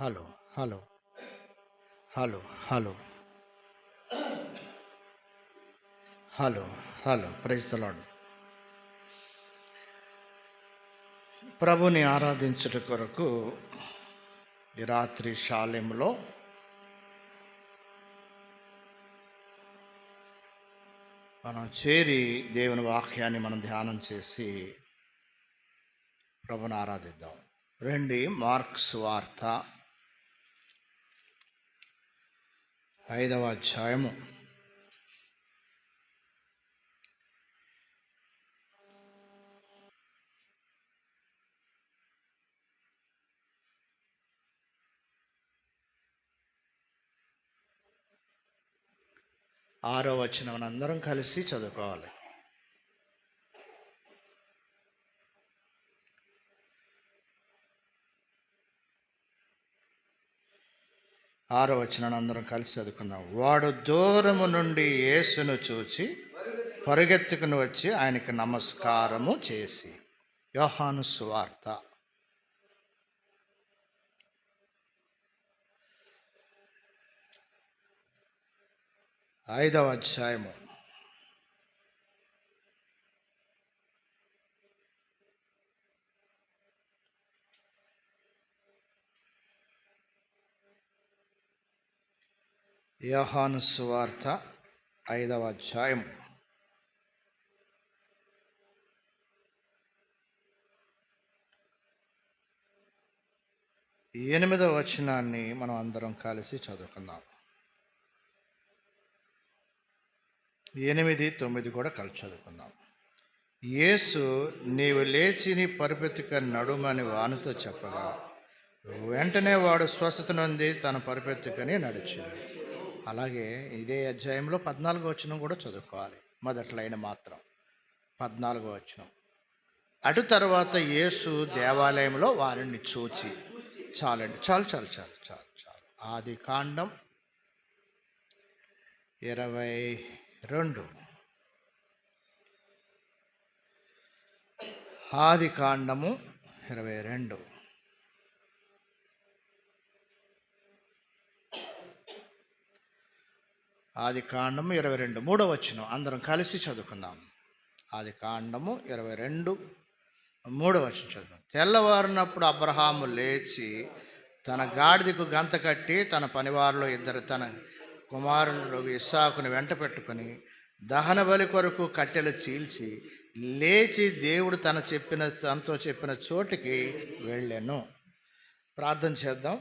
Hello hello hello hello hello hello ప్రైస్తలాడు ప్రభుని ఆరాధించుట కొరకు ఈ రాత్రి శాలెంలో మనం చేరి దేవుని వాక్యాన్ని మనం ధ్యానం చేసి ప్రభుని ఆరాధిద్దాం. రండి మార్క్స్ వార్త ఐదవ అధ్యాయము. ఆరో వచ్చిన అందరం కలిసి చదువుకోవాలి. ఆరో వచ్చిన అందరం కలిసి చదువుకుందాం. వాడు దూరము నుండి యేసును చూచి పరుగెత్తుకుని వచ్చి ఆయనకి నమస్కారము చేసి. యోహాను సువార్త. ఐదవ అధ్యాయము. యోహాను సువార్త ఐదవ అధ్యాయం. ఎనిమిదవ వచనాన్ని మనం అందరం కలిసి చదువుకుందాం. ఎనిమిది తొమ్మిది కూడా కలిసి చదువుకుందాం. యేసు నీవు లేచి నీ పరిపెత్తుక నడుమని వానితో చెప్పగా వెంటనే వాడు స్వస్థత నొంది తన పరిపెత్తుకని నడిచింది. అలాగే ఇదే అధ్యాయంలో పద్నాలుగో వచనం కూడా చదువుకోవాలి. మొదట్లైన మాత్రం. పద్నాలుగో వచనం. అటు తర్వాత యేసు దేవాలయంలో వారిని చూచి చాలండి చాలు చాలు చాలు చాలు చాలు. ఆది కాండం ఇరవై రెండు. ఆది కాండము ఇరవై రెండు. ఆది కాండము ఇరవై రెండు. మూడవ వచ్చిన అందరం కలిసి చదువుకుందాం. ఆది కాండము ఇరవై రెండు. మూడవ వచ్చిన చదువు తెల్లవారినప్పుడు అబ్రహాము లేచి తన గాడిదకు గంత కట్టి తన పనివారిలో ఇద్దరు తన కుమారులు ఇస్సాకుని వెంట పెట్టుకొని దహన బలి కొరకు కట్టెలు చీల్చి లేచి దేవుడు తన చెప్పిన తనతో చెప్పిన చోటికి వెళ్ళాను. ప్రార్థన చేద్దాం.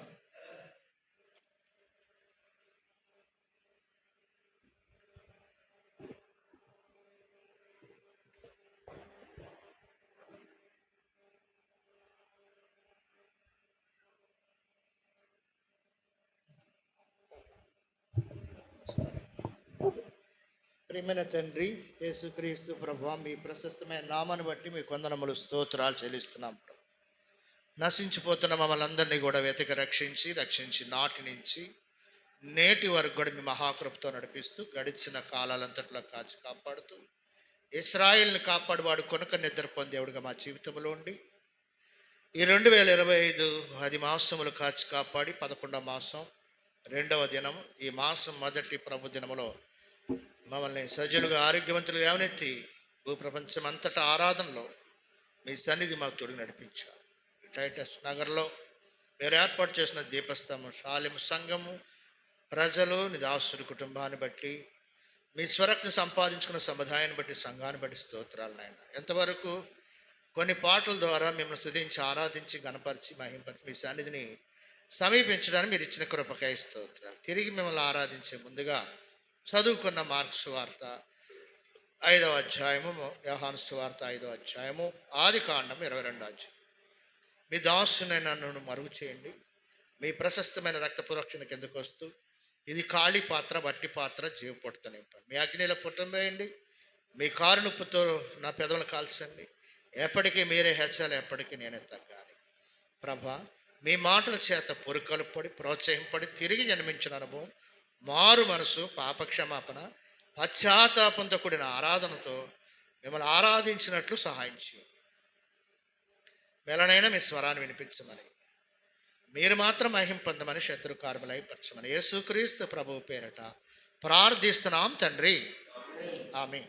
ప్రియమైన తండ్రి యేసుక్రీస్తు ప్రభు మీ ప్రశస్తమైన నామాన్ని బట్టి మీ కొందనములు స్తోత్రాలు చెల్లిస్తున్నాం నశించిపోతున్న మమ్మల్ని అందరినీ కూడా వెతికి రక్షించి రక్షించి నాటి నుంచి నేటి వరకు కూడా మీ మహాకృపతో నడిపిస్తూ గడిచిన కాలాలంతట్లో కాచి కాపాడుతూ ఇస్రాయిల్ని కాపాడువాడు కొనుక నిద్ర పొందేవుడుగా మా జీవితంలో ఉండి ఈ రెండు వేల ఇరవై ఐదు పది మాసములు కాచి కాపాడి పదకొండవ మాసం రెండవ దినం ఈ మాసం మొదటి ప్రభు దినములో మమ్మల్ని సజ్జలుగా ఆరోగ్యవంతులు లేవనెత్తి భూప్రపంచం అంతటా ఆరాధనలో మీ సన్నిధి మాకు తొడిగి నడిపించారు. టైటస్ నగర్లో మీరు ఏర్పాటు చేసిన దీపస్తంభం శాలిం సంఘము ప్రజలు నిదాసుడి కుటుంబాన్ని బట్టి మీ స్వరక్తిని సంపాదించుకున్న సముదాయాన్ని బట్టి సంఘాన్ని బట్టి స్తోత్రాలు నాయన. ఎంతవరకు కొన్ని పాటల ద్వారా మిమ్మల్ని స్థుతించి ఆరాధించి గణపరిచి మహింపరిచి మీ సన్నిధిని సమీపించడానికి మీరు ఇచ్చిన కృపకాయ స్తోత్రాలు. తిరిగి మిమ్మల్ని ఆరాధించే ముందుగా చదువుకున్న మార్క్స్ వార్త ఐదవ అధ్యాయము యోహాను వార్త ఐదవ అధ్యాయము ఆది కాండం ఇరవై రెండో అధ్యాయం. మీ దాసునైన నన్ను మరుగు చేయండి. మీ ప్రశస్తమైన రక్త ఎందుకు కిందకు వస్తూ ఇది ఖాళీ పాత్ర బట్టి పాత్ర జీవ పొట్టుతో నింపండి మీ అగ్నిలో పుట్టం వేయండి. మీ కారు నొప్పుతో నా పెదవులు కాల్చండి. ఎప్పటికీ మీరే హెచ్చాలి ఎప్పటికీ నేనే తగ్గాలి. ప్రభా మీ మాటల చేత పొరుకలుపడి ప్రోత్సహింపడి తిరిగి జన్మించిన అనుభవం మారు మనసు పాపక్షమాపణ పశ్చాత్తాపంతో కూడిన ఆరాధనతో మిమ్మల్ని ఆరాధించినట్లు సహాయం చేయండి మెలనైనా మీ స్వరాన్ని వినిపించమని. మీరు మాత్రం మహిం పొందమని పచ్చమని పరచమని. యేసుక్రీస్తు ప్రభువు పేరట ప్రార్థిస్తున్నాం తండ్రి. ఆమె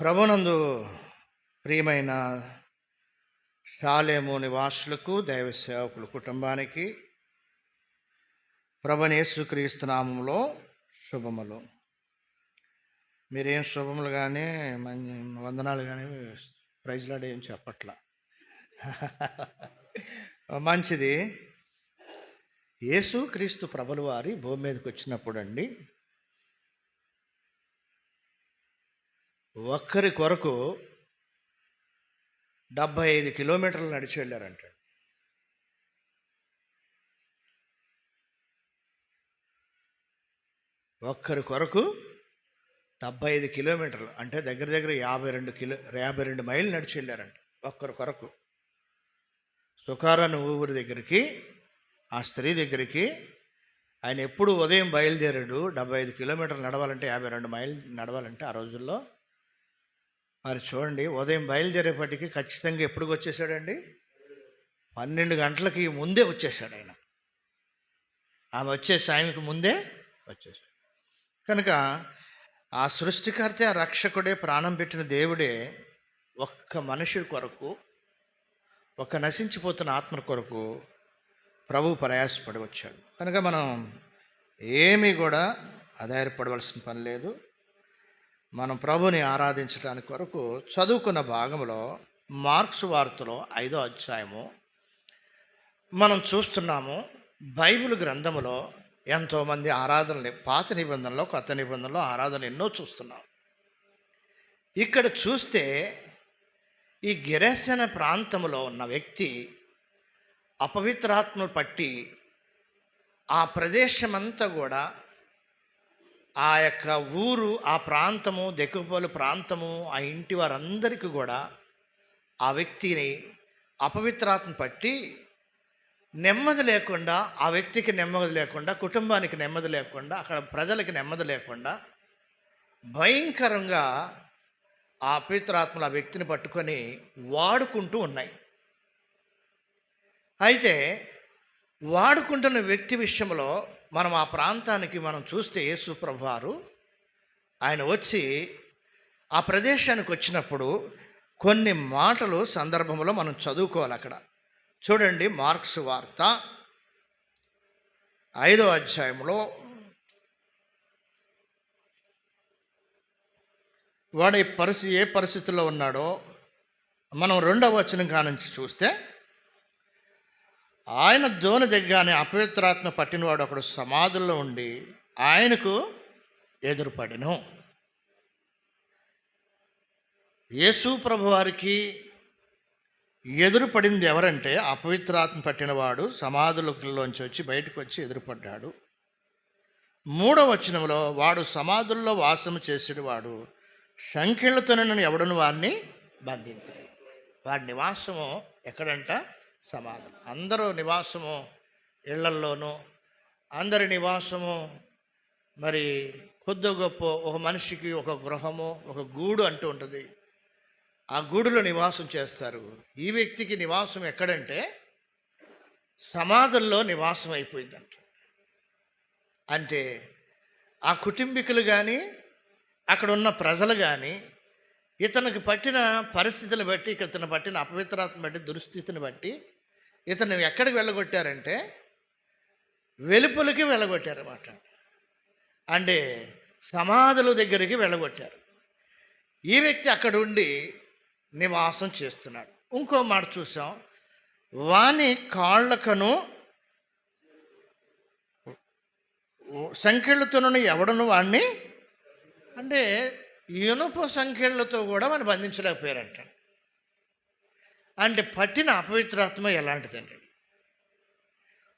ప్రభునందు ప్రియమైన షాలేము నివాసులకు దైవ సేవకుల కుటుంబానికి ప్రభనేసుక్రీస్తు నామంలో శుభములు. మీరేం శుభములు కానీ మంచి వందనాలు కానీ ప్రైజ్లాడు ఏం చెప్పట్లా. మంచిది. యేసుక్రీస్తు ప్రభుల వారి భూమి మీదకి వచ్చినప్పుడు అండి ఒక్కరి కొరకు డెబ్భై ఐదు కిలోమీటర్లు నడిచి వెళ్ళారంట. ఒక్కరి కొరకు డెబ్భై ఐదు కిలోమీటర్లు అంటే దగ్గర దగ్గర యాభై రెండు కిలో యాభై రెండు మైళ్ళు నడిచి వెళ్ళారంట ఒక్కరి కొరకు. సుకారాన్ని ఊరి దగ్గరికి ఆ స్త్రీ దగ్గరికి ఆయన ఎప్పుడు ఉదయం బయలుదేరాడు డెబ్బై ఐదు కిలోమీటర్లు నడవాలంటే యాభై రెండు మైళ్ళు నడవాలంటే ఆ రోజుల్లో మరి చూడండి ఉదయం బయలుదేరేపటికి ఖచ్చితంగా ఎప్పుడు వచ్చేసాడండి? పన్నెండు గంటలకి ముందే వచ్చేసాడు ఆయన ఆమె వచ్చే సాయంకి ముందే వచ్చేసాడు. కనుక ఆ సృష్టికర్త ఆ రక్షకుడే ప్రాణం పెట్టిన దేవుడే ఒక్క మనుషుడి కొరకు ఒక నశించిపోతున్న ఆత్మ కొరకు ప్రభు ప్రయాసపడి వచ్చాడు. కనుక మనం ఏమీ కూడా ఆధారపడవలసిన పని లేదు. మనం ప్రభుని ఆరాధించడానికి కొరకు చదువుకున్న భాగంలో మార్క్స్ వార్తలో ఐదో అధ్యాయము మనం చూస్తున్నాము బైబిల్ గ్రంథములో ఎంతోమంది ఆరాధనలు పాత నిబంధనలో కొత్త నిబంధనలో ఆరాధన ఎన్నో చూస్తున్నాం. ఇక్కడ చూస్తే ఈ గిరసన ప్రాంతంలో ఉన్న వ్యక్తి అపవిత్రాత్మలు పట్టి ఆ ప్రదేశమంతా కూడా ఆ యొక్క ఊరు ఆ ప్రాంతము దెక్కుపోలు ప్రాంతము ఆ ఇంటి వారందరికీ కూడా ఆ వ్యక్తిని అపవిత్రాత్మ పట్టి నెమ్మది లేకుండా ఆ వ్యక్తికి నెమ్మది లేకుండా కుటుంబానికి నెమ్మది లేకుండా అక్కడ ప్రజలకి నెమ్మది లేకుండా భయంకరంగా ఆ అపవిత్రాత్మలు ఆ వ్యక్తిని పట్టుకొని వాడుకుంటూ ఉన్నాయి. అయితే వాడుకుంటున్న వ్యక్తి విషయంలో మనం ఆ ప్రాంతానికి మనం చూస్తే యేసుప్రభువారు ఆయన వచ్చి ఆ ప్రదేశానికి వచ్చినప్పుడు కొన్ని మాటలు సందర్భంలో మనం చదువుకోవాలి అక్కడ. చూడండి మార్క్స్ వార్త ఐదో అధ్యాయంలో. వాడు పరిస్థితి ఏ పరిస్థితుల్లో ఉన్నాడో మనం రెండవ వచనం కానుంచి చూస్తే ఆయన దోని దగ్గరనే అపవిత్రాత్మ పట్టినవాడు ఒకడు సమాధుల్లో ఉండి ఆయనకు ఎదురుపడిను. యేసు ప్రభు వారికి ఎదురుపడింది ఎవరంటే అపవిత్రాత్మ పట్టినవాడు సమాధులలోంచి వచ్చి బయటకు వచ్చి ఎదురుపడ్డాడు. మూడవ వచనంలో వాడు సమాధుల్లో వాసము చేసేవాడు సంఖ్యలతో నన్ను ఎవడను వారిని బంధించడు వాడి నివాసము ఎక్కడంట? సమాధం. అందరూ నివాసము ఇళ్ళల్లోనూ అందరి నివాసము మరి కొద్ది గొప్ప ఒక మనిషికి ఒక గృహము ఒక గూడు అంటూ ఉంటుంది. ఆ గూడులో నివాసం చేస్తారు. ఈ వ్యక్తికి నివాసం ఎక్కడంటే సమాధుల్లో నివాసం అయిపోయిందంట. అంటే ఆ కుటుంబీకులు కానీ అక్కడ ఉన్న ప్రజలు కానీ ఇతనికి పట్టిన పరిస్థితులు బట్టి ఇతను పట్టిన అపవిత్రాత్మ బట్టి దుస్థితిని బట్టి ఇతను ఎక్కడికి వెళ్ళగొట్టారంటే వెలుపులకి వెళ్ళగొట్టారన్నమాట అంటే సమాధుల దగ్గరికి వెళ్ళగొట్టారు. ఈ వ్యక్తి అక్కడ ఉండి నివాసం చేస్తున్నాడు. ఇంకో మాట చూసాం. వాని కాళ్ళకను సంఖ్యలతోనూ ఎవడను వాణ్ణి? అంటే ఇనుప సంఖ్యలతో కూడా మనం బంధించలేకపోయారంట. అంటే పట్టిన అపవిత్రాత్మ ఎలాంటిదండి?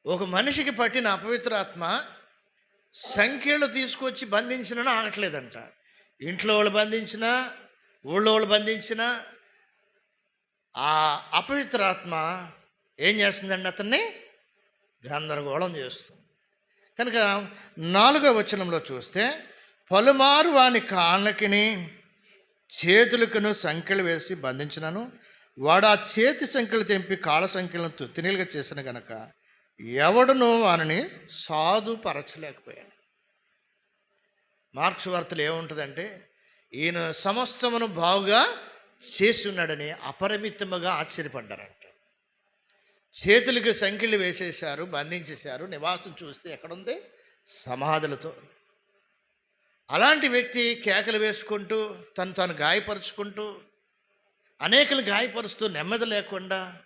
ఒక మనిషికి పట్టిన అపవిత్రాత్మ సంఖ్యలు తీసుకొచ్చి బంధించిన ఆగట్లేదంట. ఇంట్లో వాళ్ళు బంధించినా ఊళ్ళో వాళ్ళు బంధించినా ఆ అపవిత్రాత్మ ఏం చేస్తుందండి అతన్ని? గందరగోళం చేస్తుంది. కనుక నాలుగో వచనంలో చూస్తే పలుమారు వాని కాళ్ళకిని చేతులకును సంఖ్యలు వేసి బంధించినను. వాడు ఆ చేతి సంఖ్యలు తెంపి కాళ్ళ సంఖ్యలను తుత్తినీలుగా చేసిన గనక ఎవడును వానిని సాధుపరచలేకపోయాను. మార్క్స్ వార్తలు ఏముంటుందంటే ఈయన సమస్తమును బాగుగా చేసి ఉన్నాడని అపరిమితముగా ఆశ్చర్యపడ్డారంట. చేతులకు సంఖ్యలు వేసేశారు బంధించేశారు నివాసం చూస్తే ఎక్కడుంది? సమాధులతో. అలాంటి వ్యక్తి కేకలు వేసుకుంటూ తను తాను గాయపరుచుకుంటూ అనేకలు గాయపరుస్తూ నెమ్మది లేకుండా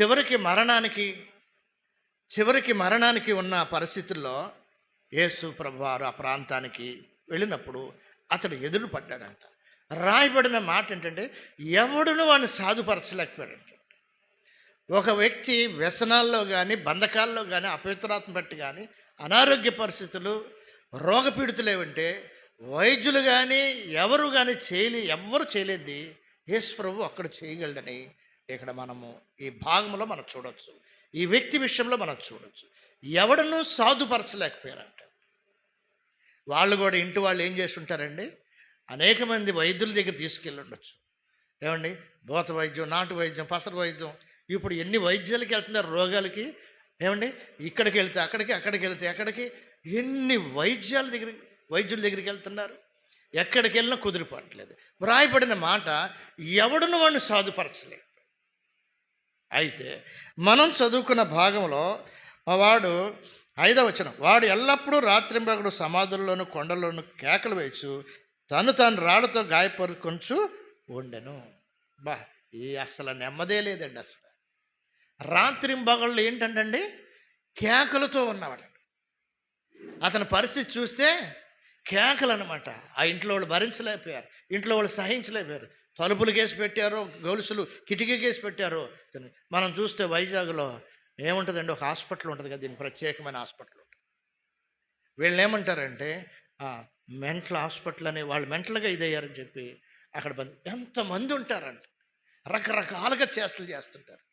చివరికి మరణానికి చివరికి మరణానికి ఉన్న పరిస్థితుల్లో యేసు ప్రభువారు ఆ ప్రాంతానికి వెళ్ళినప్పుడు అతడు ఎదురు పడ్డాడంట. రాయబడిన మాట ఏంటంటే ఎవడును వాడిని సాధుపరచలేకపోయాడంట. ఒక వ్యక్తి వ్యసనాల్లో కానీ బంధకాల్లో కానీ అపవిత్రాత్మ బట్టి కానీ అనారోగ్య పరిస్థితులు రోగపీడితులేవంటే వైద్యులు కానీ ఎవరు కానీ చేయలే ఎవ్వరు చేయలేది యేసు ప్రభు అక్కడ చేయగలడని ఇక్కడ మనము ఈ భాగంలో మనం చూడవచ్చు ఈ వ్యక్తి విషయంలో మనం చూడవచ్చు ఎవడనూ సాధుపరచలేకపోయారంట. వాళ్ళు కూడా ఇంటి వాళ్ళు ఏం చేసి ఉంటారండి అనేక మంది వైద్యుల దగ్గర తీసుకెళ్ళి ఉండొచ్చు ఏమండి? భూత వైద్యం నాటు వైద్యం పసరు వైద్యం ఇప్పుడు ఎన్ని వైద్యాలకి వెళ్తున్నారు రోగాలకి? ఏమండి? ఇక్కడికి వెళ్తే అక్కడికి అక్కడికి వెళ్తే అక్కడికి ఎన్ని వైద్యాల దగ్గర వైద్యుల దగ్గరికి వెళ్తున్నారు? ఎక్కడికి వెళ్ళినా కుదిరిపడట్లేదు వ్రాయబడిన మాట ఎవడును వాడిని సాధుపరచలేదు. అయితే మనం చదువుకున్న భాగంలో వాడు ఐదవ వచనం వాడు ఎల్లప్పుడూ రాత్రింబగడు సమాధుల్లోనూ కొండల్లోనూ కేకలు వేయచ్చు. తను తాను రాళ్ళతో గాయపరుకొంచు ఉండెను. బా ఈ అసలు నెమ్మదే లేదండి అసలు. రాత్రింబగళ్ళు ఏంటంటే కేకలతో ఉన్నవాడు అతని పరిస్థితి చూస్తే కేకలు అనమాట ఆ ఇంట్లో వాళ్ళు భరించలేకపోయారు. ఇంట్లో వాళ్ళు సహించలేకపోయారు. తలుపులు కేసి పెట్టారు గొలుసులు కిటికీ కేసి పెట్టారు మనం చూస్తే వైజాగ్లో ఏముంటుందండి? ఒక హాస్పిటల్ ఉంటుంది కదా దీనికి ప్రత్యేకమైన హాస్పిటల్ ఉంటుంది. వీళ్ళు ఏమంటారంటే మెంటల్ హాస్పిటల్ అని వాళ్ళు మెంటల్గా ఇదయ్యారని చెప్పి అక్కడ ఎంతమంది ఉంటారంట. రకరకాలుగా చేష్టలు చేస్తుంటారు.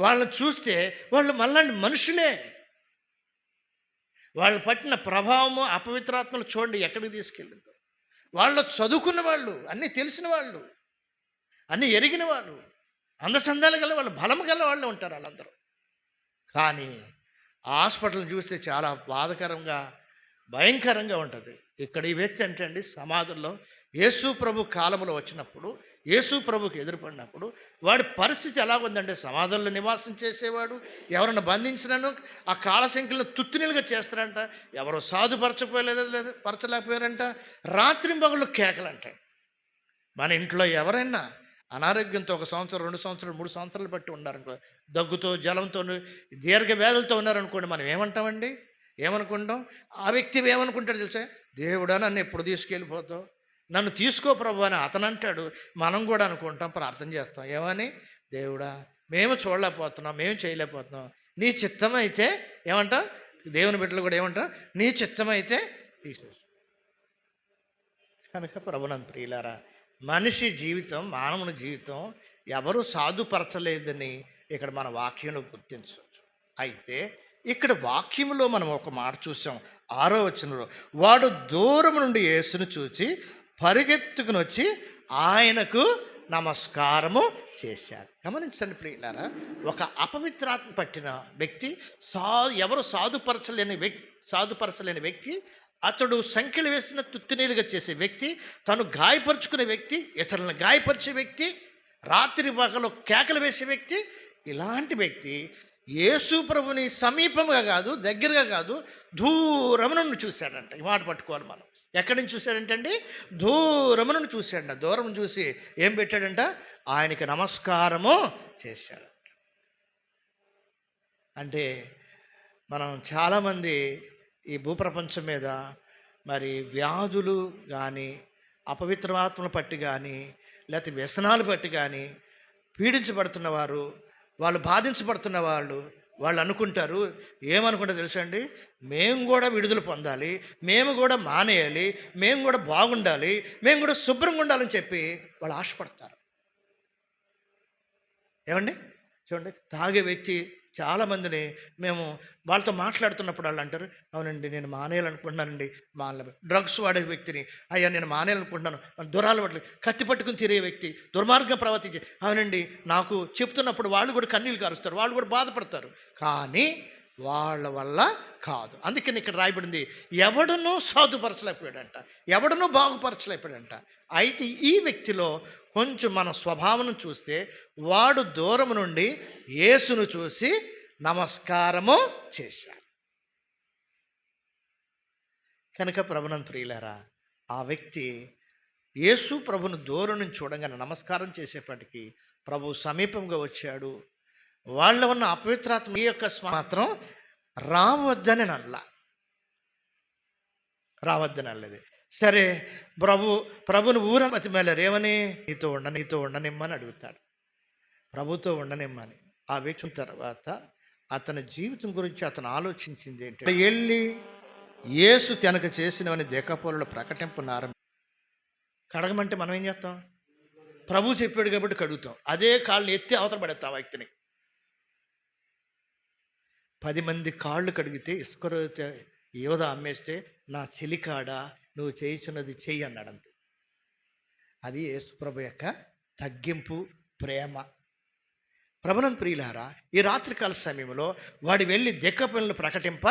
వాళ్ళని చూస్తే వాళ్ళు మళ్ళీ మనుషులే. వాళ్ళు పట్టిన ప్రభావము అపవిత్రాత్మలు చూడండి ఎక్కడికి తీసుకెళ్ళిందో. వాళ్ళు చదువుకున్న వాళ్ళు అన్నీ తెలిసిన వాళ్ళు అన్నీ ఎరిగిన వాళ్ళు అందసందాలు గల వాళ్ళు బలము గల వాళ్ళు ఉంటారు వాళ్ళందరూ. కానీ హాస్పిటల్ని హాస్పిటల్ చూస్తే చాలా బాధకరంగా భయంకరంగా ఉంటుంది. ఇక్కడ ఈ వ్యక్తి అంటే అండి సమాధుల్లో యేసు ప్రభు కాలంలో వచ్చినప్పుడు యేసు ప్రభుకి ఎదురుపడినప్పుడు వాడి పరిస్థితి ఎలా ఉందంటే సమాధుల్లో నివాసం చేసేవాడు ఎవరిని బంధించినను ఆ కాళ్ళ తుత్తినీలుగా చేస్తారంట ఎవరో సాధుపరచపోలేదు లేదు పరచలేకపోయారంట రాత్రి మగుళ్ళు కేకలంట. మన ఇంట్లో ఎవరైనా అనారోగ్యంతో ఒక సంవత్సరం రెండు సంవత్సరాలు మూడు సంవత్సరాలు బట్టి ఉన్నారనుకో దగ్గుతో జలంతో దీర్ఘ వ్యాధులతో ఉన్నారనుకోండి మనం ఏమంటామండి? ఏమనుకుంటాం? ఆ వ్యక్తి ఏమనుకుంటాడు తెలుసా? దేవుడా నన్ను ఎప్పుడు తీసుకెళ్ళిపోతావు? నన్ను తీసుకో ప్రభు అని అతను అంటాడు మనం కూడా అనుకుంటాం ప్రార్థన చేస్తాం. ఏమని? దేవుడా మేము చూడలేకపోతున్నాం మేము చేయలేకపోతున్నాం. నీ చిత్తం అయితే ఏమంటా? దేవుని బిడ్డలు కూడా ఏమంటారు? నీ చిత్తం అయితే తీసేసు కనుక ప్రభునంత ప్రియులారా మనిషి జీవితం మానవుని జీవితం ఎవరు సాధుపరచలేదని ఇక్కడ మన వాక్యంలో గుర్తించవచ్చు. అయితే ఇక్కడ వాక్యంలో మనం ఒక మాట చూసాం. ఆరో వచనంలో వాడు దూరం నుండి యేసును చూచి పరిగెత్తుకుని వచ్చి ఆయనకు నమస్కారము చేశాడు. గమనించండి ప్రియులారా ఒక అపవిత్రాత్మ పట్టిన వ్యక్తి సా ఎవరు సాధుపరచలేని వ్యక్తి సాధుపరచలేని వ్యక్తి అతడు సంఖ్యలు వేసిన తుత్తినీలుగా చేసే వ్యక్తి తను గాయపరుచుకునే వ్యక్తి ఇతరులను గాయపరిచే వ్యక్తి రాత్రి పగలు కేకలు వేసే వ్యక్తి ఇలాంటి వ్యక్తి యేసు ప్రభుని సమీపంగా కాదు దగ్గరగా కాదు దూరం నుండి చూశాడంట. ఈ మాట పట్టుకోవాలి మనం. ఎక్కడి నుంచి చూశాడంటే అండి చూశాడంట. దూరం చూసి ఏం పెట్టాడంట? ఆయనకి నమస్కారము చేశాడు అంటే మనం చాలామంది ఈ భూప్రపంచం మీద మరి వ్యాధులు కానీ అపవిత్రమాత్మను పట్టి కానీ లేకపోతే వ్యసనాలు పట్టి కానీ పీడించబడుతున్న వారు వాళ్ళు బాధించబడుతున్న వాళ్ళు వాళ్ళు అనుకుంటారు ఏమనుకుంటారు తెలుసా అండి? మేము కూడా విడుదల పొందాలి మేము కూడా మానేయాలి మేము కూడా బాగుండాలి మేము కూడా శుభ్రంగా ఉండాలని చెప్పి వాళ్ళు ఆశపడతారు. ఏమండి? చూడండి తాగే వ్యక్తి చాలామందిని మేము వాళ్ళతో మాట్లాడుతున్నప్పుడు వాళ్ళు అంటారు అవునండి నేను మానేయాలనుకుంటున్నానండి మానలే డ్రగ్స్ వాడే వ్యక్తిని అయ్యా నేను మానేయాలనుకుంటున్నాను దూరాలు పట్ల కత్తి పట్టుకుని తిరిగే వ్యక్తి దుర్మార్గం ప్రవర్తించే అవునండి నాకు చెప్తున్నప్పుడు వాళ్ళు కూడా కన్నీళ్ళు కారుస్తారు వాళ్ళు కూడా బాధపడతారు కానీ వాళ్ళ వల్ల కాదు. అందుకని ఇక్కడ రాయబడింది ఎవడనూ సాధుపరచలేకపోయాడంట ఎవడనూ బాగుపరచలేకపోయాడంట. అయితే ఈ వ్యక్తిలో కొంచెం మన స్వభావం చూస్తే వాడు దూరం నుండి యేసును చూసి నమస్కారము చేశాడు. కనుక ప్రభునంత ప్రియులారా ఆ వ్యక్తి యేసు ప్రభును దూరం నుంచి చూడంగానే నమస్కారం చేసేప్పటికీ ప్రభు సమీపంగా వచ్చాడు. వాళ్ళ ఉన్న అపవిత్రాత్మ ఈ యొక్క మాత్రం రావద్దని నల్ల రావద్దని అనలేదు. సరే ప్రభు ప్రభుని ఊరమతి మేళరు ఏమని? నీతో ఉండ నీతో ఉండనిమ్మని అడుగుతాడు. ప్రభుతో ఉండనిమ్మని ఆ వ్యక్తి తర్వాత అతని జీవితం గురించి అతను ఆలోచించింది ఏంటి? వెళ్ళి యేసు తనకు చేసినవని దేకపోలలో ప్రకటింపున్నారు కడగమంటే మనం ఏం చేస్తాం? ప్రభు చెప్పాడు కాబట్టి కడుగుతాం. అదే కాళ్ళని ఎత్తి అవతల పడేస్తాం ఆ వ్యక్తిని. పది మంది కాళ్ళు కడిగితే ఇసుకరో యోధ అమ్మేస్తే నా చెలికాడ? నువ్వు చేయించున్నది చెయ్యి అన్నాడు అంతే అది యేసుప్రభు యొక్క తగ్గింపు ప్రేమ. ప్రభనం ప్రియులారా ఈ రాత్రికాల సమయంలో వాడు వెళ్ళి దెక్క పనులు ప్రకటింప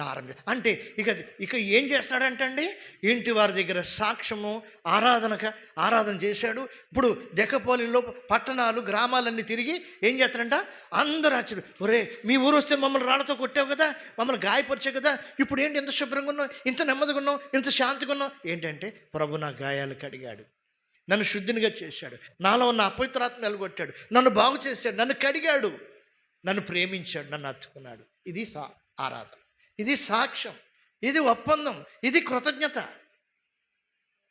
నారంభ అంటే ఇక ఇక ఏం చేస్తాడంటండి? ఇంటి వారి దగ్గర సాక్ష్యము ఆరాధనక ఆరాధన చేశాడు. ఇప్పుడు దెక్కపోలిలో పట్టణాలు గ్రామాలన్నీ తిరిగి ఏం చేస్తాడంట? అందరూ ఆశ్చర్య ఒరే మీ ఊరు వస్తే మమ్మల్ని రాళ్ళతో కొట్టావు కదా మమ్మల్ని గాయపరిచావు కదా ఇప్పుడు ఏంటి ఎంత శుభ్రంగా ఉన్నావు ఇంత నెమ్మదిగా ఉన్నావు ఇంత శాంతిగా ఉన్నావు? ఏంటంటే ప్రభు నా గాయాలు కడిగాడు నన్ను శుద్ధినిగా చేశాడు. నాలో ఉన్న అపవిత్రాత్మ నిలగొట్టాడు. నన్ను బాగు చేశాడు. నన్ను కడిగాడు. నన్ను ప్రేమించాడు. నన్ను అత్తుకున్నాడు. ఇది సా ఆరాధన. ఇది సాక్ష్యం. ఇది ఒప్పందం. ఇది కృతజ్ఞత.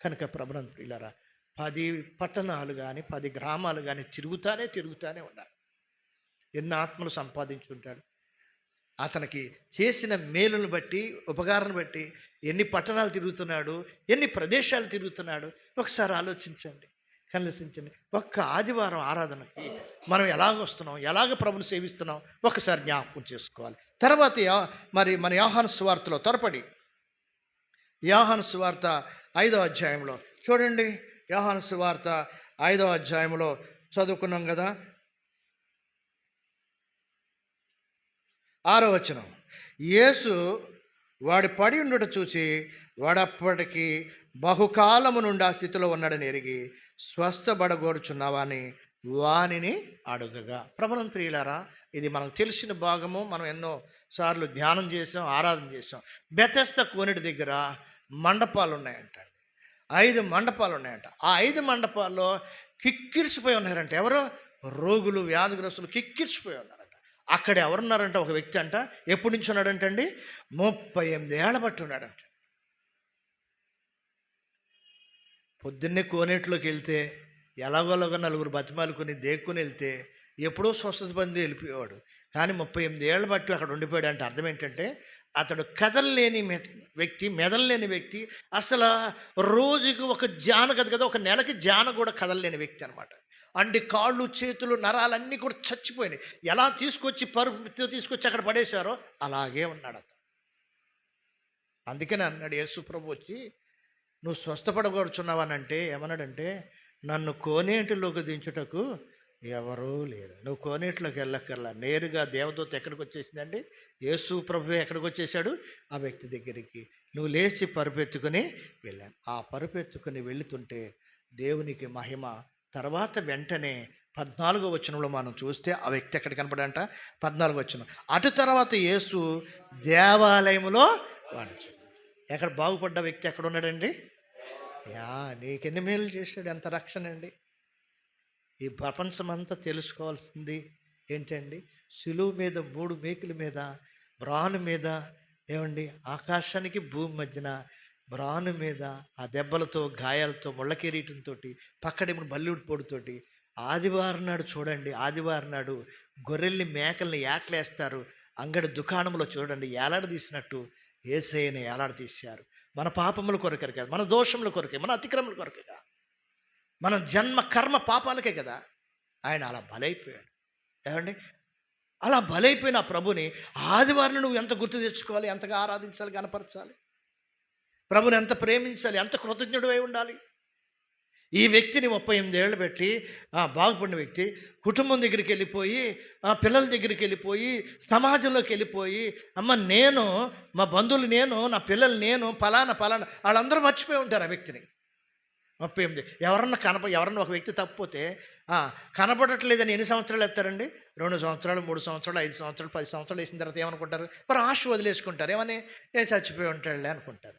కనుక ప్రభుణం ప్రియులరా పది పట్టణాలు కానీ పది గ్రామాలు కానీ తిరుగుతానే తిరుగుతానే ఉన్నాడు ఎన్ని ఆత్మలు సంపాదించుంటాడు అతనికి చేసిన మేలును బట్టి ఉపకారం బట్టి ఎన్ని పట్టణాలు తిరుగుతున్నాడు ఎన్ని ప్రదేశాలు తిరుగుతున్నాడు ఒకసారి ఆలోచించండి. కనిసించండి ఒక్క ఆదివారం ఆరాధనకి మనం ఎలాగ వస్తున్నాం ఎలాగ ప్రభుని సేవిస్తున్నాం ఒకసారి జ్ఞాపకం చేసుకోవాలి. తర్వాత మరి మన యాహాను సువార్తలో త్వరపడి. యాహాను సువార్త ఐదో అధ్యాయంలో. చూడండి యాహాను సువార్త ఐదో అధ్యాయంలో చదువుకున్నాం కదా ఆరో వచనం యేసు వాడి పడి ఉండట చూసి వాడప్పటికి బహుకాలము నుండి ఆ స్థితిలో ఉన్నాడని ఎరిగి స్వస్థపడగోరుచున్నావని వానిని అడుగగా. ప్రబలం ప్రియులారా ఇది మనకు తెలిసిన భాగము. మనం ఎన్నో సార్లు ధ్యానం చేసాం ఆరాధన చేసాం బెతస్త కోనేటి దగ్గర మండపాలు ఉన్నాయంట ఐదు మండపాలు ఉన్నాయంట ఆ ఐదు మండపాల్లో కిక్కిరిసిపోయి ఉన్నారంట. ఎవరు? రోగులు వ్యాధిగ్రస్తులు కిక్కిరిసిపోయి ఉన్నారు. అక్కడ ఎవరున్నారంట ఒక వ్యక్తి అంట ఎప్పటి నుంచి ఉన్నాడంటండి? ముప్పై ఎనిమిది ఏళ్ళ బట్టి ఉన్నాడంట. పొద్దున్నే కోనేట్లోకి వెళ్తే ఎలాగోలాగా నలుగురు బతిమాలుకొని దేక్కుని వెళ్తే ఎప్పుడో స్వస్థత పొంది వెళ్ళిపోయేవాడు. కానీ ముప్పై ఎనిమిది ఏళ్ళ బట్టి అక్కడ ఉండిపోయాడు అంటే అర్థం ఏంటంటే అతడు కదలలేని మె- వ్యక్తి మెదలలేని వ్యక్తి అసలు రోజుకి ఒక జాన కదా కదా ఒక నెలకి జాన కూడా కదలలేని వ్యక్తి అనమాట అంటే కాళ్ళు చేతులు నరాలన్నీ కూడా చచ్చిపోయినాయి. ఎలా తీసుకొచ్చి పరుపుతో తీసుకొచ్చి అక్కడ పడేశారో అలాగే ఉన్నాడు అతను. అందుకని అన్నాడు యేసు ప్రభు వచ్చి నువ్వు స్వస్థపడగొడుచున్నావనంటే ఏమన్నాడంటే నన్ను కోనేటిలోకి దించుటకు ఎవరూ లేరు. నువ్వు కోనేటిలోకి వెళ్ళక్కర్లా. నేరుగా దేవదూత ఎక్కడికి వచ్చేసిందండి? యేసు ప్రభు ఎక్కడికి వచ్చేసాడు ఆ వ్యక్తి దగ్గరికి. నువ్వు లేచి పరుపెత్తుకుని వెళ్ళాను. ఆ పరుపెత్తుకుని వెళుతుంటే దేవునికి మహిమ తర్వాత వెంటనే పద్నాలుగో వచనంలో మనం చూస్తే ఆ వ్యక్తి ఎక్కడ కనపడంట పద్నాలుగో వచనం. అటు తర్వాత యేసు దేవాలయంలో వాడు ఎక్కడ బాగుపడ్డ వ్యక్తి ఎక్కడ ఉన్నాడండి? యా నీకెన్ని మేలు చేశాడు ఎంత రక్షణ అండి. ఈ ప్రపంచమంతా తెలుసుకోవాల్సింది ఏంటండి? సులువు మీద మూడు మేకుల మీద బ్రాను మీద ఏమండి? ఆకాశానికి భూమి మధ్యన బ్రాను మీద ఆ దెబ్బలతో గాయాలతో ముళ్ళ కిరీటంతో పక్కడేమో బల్లుడి పొడితోటి ఆదివారం నాడు చూడండి ఆదివారం నాడు గొర్రెల్ని మేకల్ని ఏట్లేస్తారు. అంగడి దుకాణంలో చూడండి ఏలాడదీసినట్టు ఏసైని ఏలాడదీశారు మన పాపముల కొరకే కదా మన దోషముల కొరకే మన అతిక్రమల కొరకే కదా. మన జన్మ కర్మ పాపాలకే కదా. ఆయన అలా బలైపోయాడు. ఏమండి? అలా బలైపోయిన ప్రభుని ఆదివారం నువ్వు ఎంత గుర్తు తెచ్చుకోవాలి ఎంతగా ఆరాధించాలి కనపరచాలి ప్రభుని ఎంత ప్రేమించాలి ఎంత కృతజ్ఞుడు ఉండాలి? ఈ వ్యక్తిని ముప్పై ఎనిమిది ఏళ్ళు పెట్టి బాగుపడిన వ్యక్తి కుటుంబం దగ్గరికి వెళ్ళిపోయి ఆ, పిల్లల దగ్గరికి వెళ్ళిపోయి సమాజంలోకి వెళ్ళిపోయి అమ్మ నేను మా బంధువులు నేను నా పిల్లలు నేను ఫలానా ఫలానా వాళ్ళందరూ మర్చిపోయి ఉంటారు ఆ వ్యక్తిని. ముప్పై ఎనిమిది ఎవరన్నా కనప ఎవరన్నా ఒక వ్యక్తి తప్పిపోతే కనపడట్లేదని ఎన్ని సంవత్సరాలు ఎత్తారండి? రెండు సంవత్సరాలు మూడు సంవత్సరాలు ఐదు సంవత్సరాలు పది సంవత్సరాలు వేసిన తర్వాత ఏమనుకుంటారు? మరి ఆశ వదిలేసుకుంటారు ఏమని? ఏ చచ్చిపోయి ఉంటాడులే అనుకుంటారు.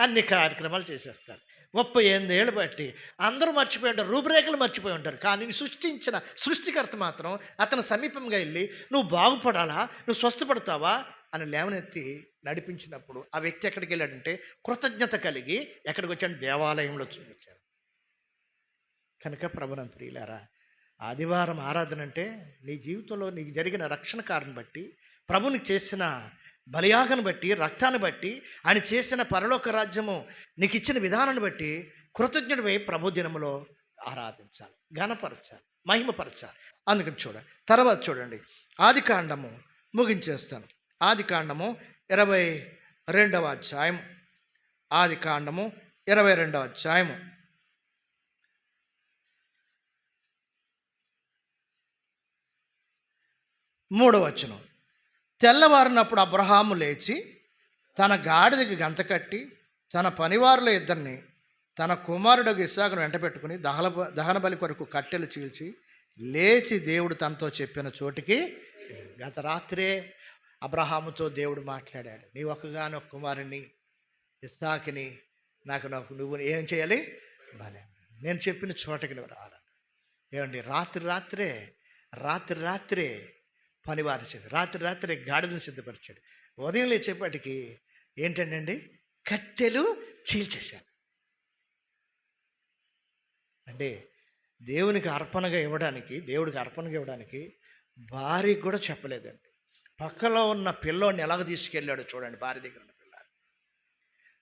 అన్ని కార్యక్రమాలు చేసేస్తారు. ముప్పై ఎనిమిది ఏళ్ళు బట్టి అందరూ మర్చిపోయి ఉంటారు రూపురేఖలు మర్చిపోయి ఉంటారు. కానీ సృష్టించిన సృష్టికర్త మాత్రం అతని సమీపంగా వెళ్ళి నువ్వు బాగుపడాలా? నువ్వు స్వస్థపడతావా? అని లేవనెత్తి నడిపించినప్పుడు ఆ వ్యక్తి ఎక్కడికి వెళ్ళాడంటే కృతజ్ఞత కలిగి ఎక్కడికి వచ్చాడు? దేవాలయంలో వచ్చాడు కనుక ప్రభునంత ప్రియులారా ఆదివారం ఆరాధన అంటే నీ జీవితంలో నీకు జరిగిన రక్షణ కారణం బట్టి ప్రభునికి చేసిన బలియాగను బట్టి రక్తాన్ని బట్టి ఆయన చేసిన పరలోక రాజ్యము నీకు ఇచ్చిన విధానాన్ని బట్టి కృతజ్ఞుడివై ప్రభు దినములో ఆరాధించాలి ఘనపరచాలి మహిమపరచాలి. అందుకని చూడండి తర్వాత చూడండి ఆది కాండము ముగించేస్తాను. ఆది కాండము ఇరవై రెండవ అధ్యాయం ఆది కాండము ఇరవై రెండవ అధ్యాయము. మూడవ వచనం. తెల్లవారినప్పుడు అబ్రహాము లేచి తన గాడిదకి గంత కట్టి తన పనివారుల ఇద్దరిని తన కుమారుడు ఇస్సాకును వెంట పెట్టుకుని దహన దహన బలి కొరకు కట్టెలు చీల్చి లేచి దేవుడు తనతో చెప్పిన చోటికి గత రాత్రే అబ్రహాముతో దేవుడు మాట్లాడాడు నీ ఒక్కగానొక్క కుమారుని ఇస్సాకిని నాకు నాకు నువ్వు ఏం చేయాలి? భలే నేను చెప్పిన చోటకి నువ్వు రారా. ఏమండి రాత్రి రాత్రే రాత్రి రాత్రే పనివారి సిద్ధ రాత్రి రాత్రి గాడిదను సిద్ధపరిచాడు. ఉదయం లేచేపాటికి ఏంటండి కట్టెలు చీల్చేశాడు. అంటే దేవునికి అర్పణగా ఇవ్వడానికి దేవుడికి అర్పణగా ఇవ్వడానికి భార్యకి కూడా చెప్పలేదండి. పక్కలో ఉన్న పిల్లోడిని ఎలాగ తీసుకెళ్ళాడు చూడండి భార్య దగ్గర ఉన్న పిల్లాడు.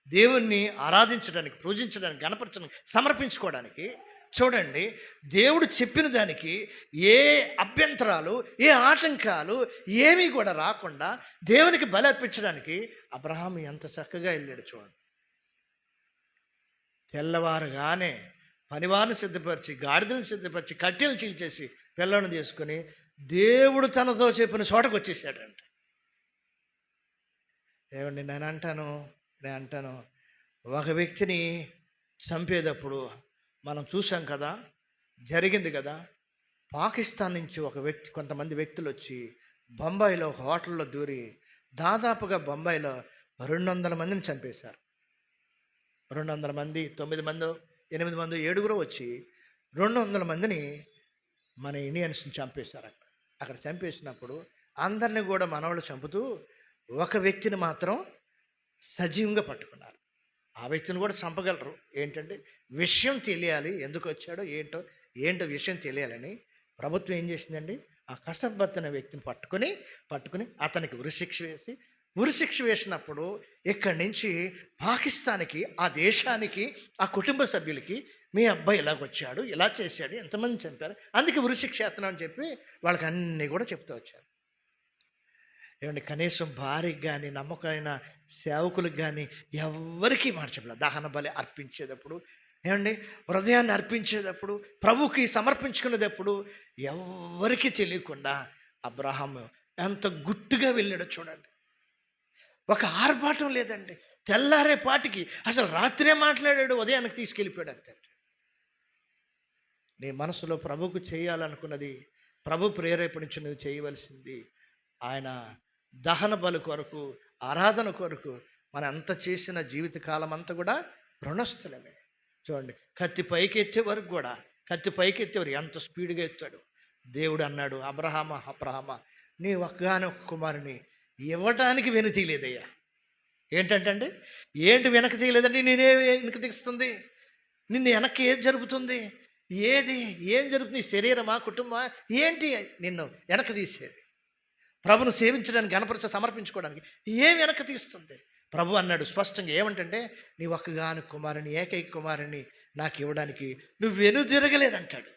దేవుణ్ణి ఆరాధించడానికి పూజించడానికి గణపరచడానికి సమర్పించుకోవడానికి చూడండి దేవుడు చెప్పిన దానికి ఏ అభ్యంతరాలు ఏ ఆటంకాలు ఏమీ కూడా రాకుండా దేవునికి బలి అర్పించడానికి అబ్రహాం ఎంత చక్కగా వెళ్ళాడు చూడండి. తెల్లవారుగానే పనివారిని సిద్ధపరిచి గాడిదలను సిద్ధపరిచి కట్టెలు చీల్చేసి పిల్లలను తీసుకొని దేవుడు తనతో చెప్పిన చోటకు వచ్చేసాడంట. ఏమండి నేను అంటాను నేను అంటాను ఒక వ్యక్తిని చంపేటప్పుడు మనం చూసాం కదా జరిగింది కదా. పాకిస్తాన్ నుంచి ఒక వ్యక్తి కొంతమంది వ్యక్తులు వచ్చి బొంబాయిలో ఒక హోటల్లో దూరి దాదాపుగా బొంబాయిలో రెండు వందల మందిని చంపేశారు. రెండు వందల మంది తొమ్మిది మంది ఎనిమిది మంది ఏడుగురు వచ్చి రెండు వందల మందిని మన ఇండియన్స్ని చంపేశారు. అక్కడ అక్కడ చంపేసినప్పుడు అందరిని కూడా మనవాళ్ళు చంపుతూ ఒక వ్యక్తిని మాత్రం సజీవంగా పట్టుకున్నారు. ఆ వ్యక్తిని కూడా చంపగలరు. ఏంటంటే విషయం తెలియాలి. ఎందుకు వచ్చాడో ఏంటో ఏంటో విషయం తెలియాలని ప్రభుత్వం ఏం చేసిందండి? ఆ కసబ్బత్ అనే వ్యక్తిని పట్టుకొని పట్టుకుని అతనికి ఉరిశిక్ష వేసి ఉరిశిక్ష వేసినప్పుడు ఇక్కడి నుంచి పాకిస్తాన్కి ఆ దేశానికి ఆ కుటుంబ సభ్యులకి మీ అబ్బాయి ఇలాగొచ్చాడు ఇలా చేశాడు ఎంతమంది చంపారు అందుకే ఉరిశిక్ష వేస్తున్నాం అని చెప్పి వాళ్ళకి అన్నీ కూడా చెప్తూ వచ్చారు. ఏమండి కనీసం భార్యకి కానీ నమ్మకమైన సేవకులకు కానీ ఎవరికీ మార్చలేదు దహన బలి అర్పించేటప్పుడు ఏమండి హృదయాన్ని అర్పించేటప్పుడు ప్రభుకి సమర్పించుకునేటప్పుడు ఎవరికి తెలియకుండా అబ్రహాం ఎంత గుట్టుగా వెళ్ళాడో చూడండి. ఒక ఆర్భాటం లేదండి. తెల్లారే పాటికి అసలు రాత్రే మాట్లాడాడు ఉదయానికి తీసుకెళ్ళిపోయాడు అంతే. నీ మనసులో ప్రభుకు చేయాలనుకున్నది ప్రభు ప్రేరేపణించి నువ్వు చేయవలసింది ఆయన దహన బలు కొరకు ఆరాధన కొరకు మన ఎంత చేసిన జీవితకాలం అంతా కూడా రుణస్థులమే. చూడండి కత్తి పైకి ఎత్తే వరకు కూడా కత్తి పైకి ఎత్తే ఎంత స్పీడ్గా ఎత్తాడు. దేవుడు అన్నాడు అబ్రహామ అబ్రహామ నీ ఒక్కగానొక్క కుమారుని ఇవ్వటానికి వెను తీయలేదయ్యా. ఏంటంటే అండి ఏంటి వెనక తీయలేదండి? నేనే వెనక తీస్తుంది. నిన్ను వెనక్కి ఏది జరుగుతుంది ఏది? ఏం జరుగుతుంది శరీరమా? కుటుంబమా? ఏంటి? నిన్ను వెనక తీసేది. ప్రభును సేవించడానికి గణపరచ సమర్పించుకోవడానికి ఏం వెనక తీస్తుంది? ప్రభు అన్నాడు స్పష్టంగా ఏమంటంటే నీ ఒక్కగాను కుమారుని ఏకైక కుమారుని నాకు ఇవ్వడానికి నువ్వు వెనుదిరగలేదంటాడు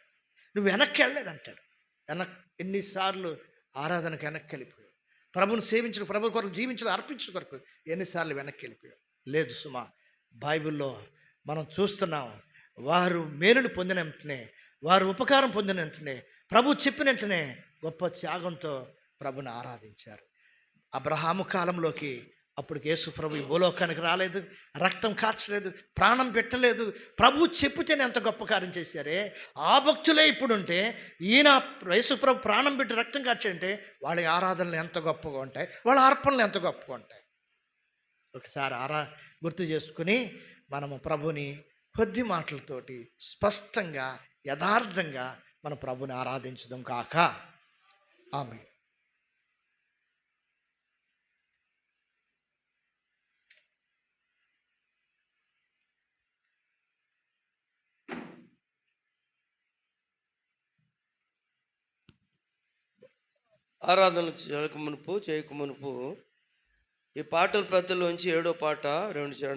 నువ్వు వెనక్కి వెళ్ళలేదంటాడు. వెనక్ ఎన్నిసార్లు ఆరాధనకు వెనక్కి వెళ్ళిపోయావు. ప్రభుని సేవించడం ప్రభు కొరకు జీవించడం అర్పించడం కొరకు ఎన్నిసార్లు వెనక్కి వెళ్ళిపోయావు. లేదు సుమా బైబిల్లో మనం చూస్తున్నాం వారు మేలును పొందిన వెంటనే వారు ఉపకారం పొందిన వెంటనే ప్రభు చెప్పిన వెంటనే గొప్ప త్యాగంతో ప్రభుని ఆరాధించారు. అబ్రహాము కాలంలోకి అప్పుడు యేసు ప్రభు ఈ భూలోకానికి రాలేదు రక్తం కార్చలేదు ప్రాణం పెట్టలేదు. ప్రభు చెప్పితేనే ఎంత గొప్ప కార్యం చేశారే? ఆ భక్తులే ఇప్పుడుంటే ఈయన యేసు ప్రభు ప్రాణం పెట్టి రక్తం కార్చంటే వాళ్ళ ఆరాధనలు ఎంత గొప్పగా ఉంటాయి? వాళ్ళ అర్పణలు ఎంత గొప్పగా ఉంటాయి? ఒకసారి ఆరా గుర్తు చేసుకుని మనము ప్రభుని కొద్ది మాటలతోటి స్పష్టంగా యథార్థంగా మన ప్రభుని ఆరాధించడం కాక. ఆమె ఆరాధన చేయకమునుపు మునుపు మునుపు ఈ పాటల ప్రతిలోంచి ఏడో పాట రెండు చరణాలు